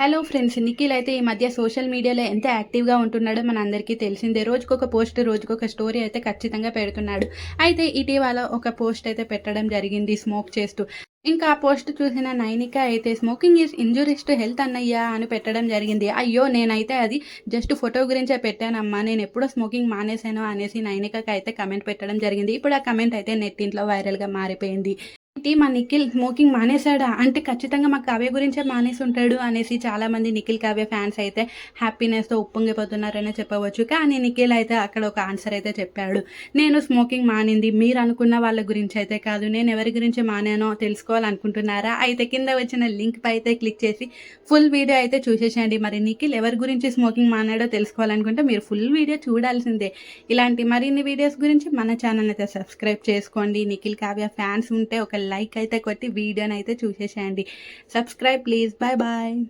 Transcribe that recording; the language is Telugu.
హలో ఫ్రెండ్స్ నిఖిల్ అయితే ఈ మధ్య సోషల్ మీడియాలో ఎంత యాక్టివ్గా ఉంటున్నాడో మన అందరికీ తెలిసిందే. రోజుకొక పోస్ట్ రోజుకొక స్టోరీ అయితే ఖచ్చితంగా పెడుతున్నాడు. అయితే ఇటీవల ఒక పోస్ట్ అయితే పెట్టడం జరిగింది స్మోక్ చేస్తూ. ఇంకా ఆ పోస్ట్ చూసిన నైనిక అయితే smoking is injuries to health అన్నయ్యా అని పెట్టడం జరిగింది. అయ్యో నేనైతే అది జస్ట్ ఫోటో గురించే పెట్టానమ్మా. నేను ఎప్పుడో స్మోకింగ్ మానేశాను అనేసి నైనికకి అయితే కమెంట్ పెట్టడం జరిగింది. ఇప్పుడు ఆ కమెంట్ అయితే నెట్టింట్లో వైరల్గా మారిపోయింది. ఏంటి? మా నిఖిల్ స్మోకింగ్ మానేశాడా? అంటే ఖచ్చితంగా మా కావ్య గురించే మానేసి ఉంటాడు అనేసి చాలా మంది నిఖిల్ కావ్య ఫ్యాన్స్ అయితే హ్యాపీనెస్తో ఉప్పొంగిపోతున్నారనే చెప్పవచ్చు. కానీ నిఖిల్ అయితే అక్కడ ఒక ఆన్సర్ అయితే చెప్పాడు. నేను స్మోకింగ్ మానింది. మీరు అనుకున్న వాళ్ళ గురించి అయితే కాదు. నేను ఎవరి గురించి మానానో తెలుసుకోవాలనుకుంటున్నారా? అయితే కింద వచ్చిన లింక్ పై అయితే క్లిక్ చేసి ఫుల్ వీడియో అయితే చూసేసేయండి. మరి నిఖిల్ ఎవరి గురించి స్మోకింగ్ మానాడో తెలుసుకోవాలనుకుంటే మీరు ఫుల్ వీడియో చూడాల్సిందే. ఇలాంటి మరిన్ని వీడియోస్ గురించి మన ఛానల్ అయితే సబ్స్క్రైబ్ చేసుకోండి. నిఖిల్ కావ్య ఫ్యాన్స్ ఉంటే ఒక లైక్ అయితే కొట్టి వీడియోని అయితే చూసేసేయండి. Subscribe please bye bye